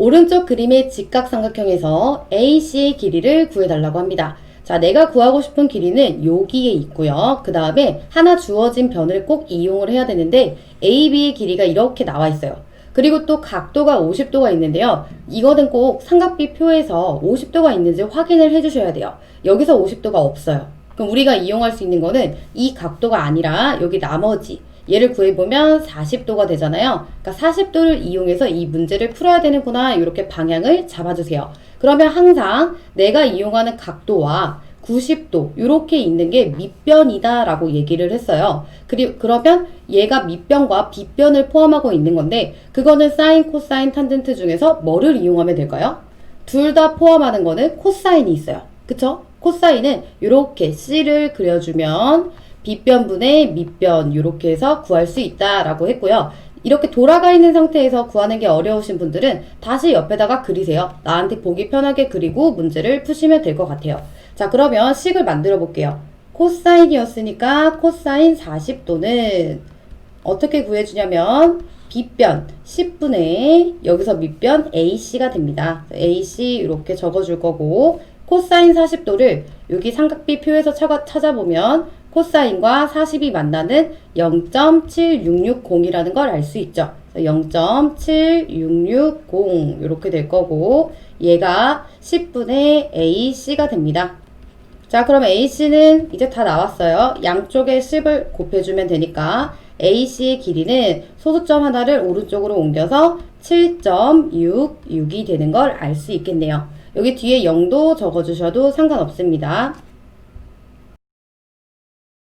오른쪽 그림의 직각삼각형에서 AC의 길이를 구해달라고 합니다. 자, 내가 구하고 싶은 길이는 여기에 있고요. 그 다음에 하나 주어진 변을 꼭 이용을 해야 되는데 AB의 길이가 이렇게 나와 있어요. 그리고 또 각도가 50도가 있는데요. 이거는 꼭 삼각비 표에서 50도가 있는지 확인을 해주셔야 돼요. 여기서 50도가 없어요. 그럼 우리가 이용할 수 있는 거는 이 각도가 아니라 여기 나머지 얘를 구해보면 40도가 되잖아요. 그러니까 40도를 이용해서 이 문제를 풀어야 되는구나. 이렇게 방향을 잡아주세요. 그러면 항상 내가 이용하는 각도와 90도 이렇게 있는 게 밑변이다 라고 얘기를 했어요. 그리 그러면 얘가 밑변과 빗변을 포함하고 있는 건데 그거는 사인, 코사인, 탄젠트 중에서 뭐를 이용하면 될까요? 둘 다 포함하는 거는 코사인이 있어요. 그쵸? 코사인은 이렇게 C를 그려주면 빗변분의 밑변 이렇게 해서 구할 수 있다라고 했고요. 이렇게 돌아가 있는 상태에서 구하는 게 어려우신 분들은 다시 옆에다가 그리세요. 나한테 보기 편하게 그리고 문제를 푸시면 될 것 같아요. 자, 그러면 식을 만들어 볼게요. 코사인이었으니까 코사인 40도는 어떻게 구해주냐면 빗변 10분의 여기서 밑변 AC가 됩니다. AC 이렇게 적어줄 거고 코사인 40도를 여기 삼각비 표에서 찾아, 찾아보면 코사인과 40이 만나는 0.7660이라는 걸 알 수 있죠. 0.7660 이렇게 될 거고 얘가 10분의 AC가 됩니다. 자, 그럼 AC는 이제 다 나왔어요. 양쪽에 10을 곱해주면 되니까 AC의 길이는 소수점 하나를 오른쪽으로 옮겨서 7.66이 되는 걸 알 수 있겠네요. 여기 뒤에 0도 적어주셔도 상관없습니다.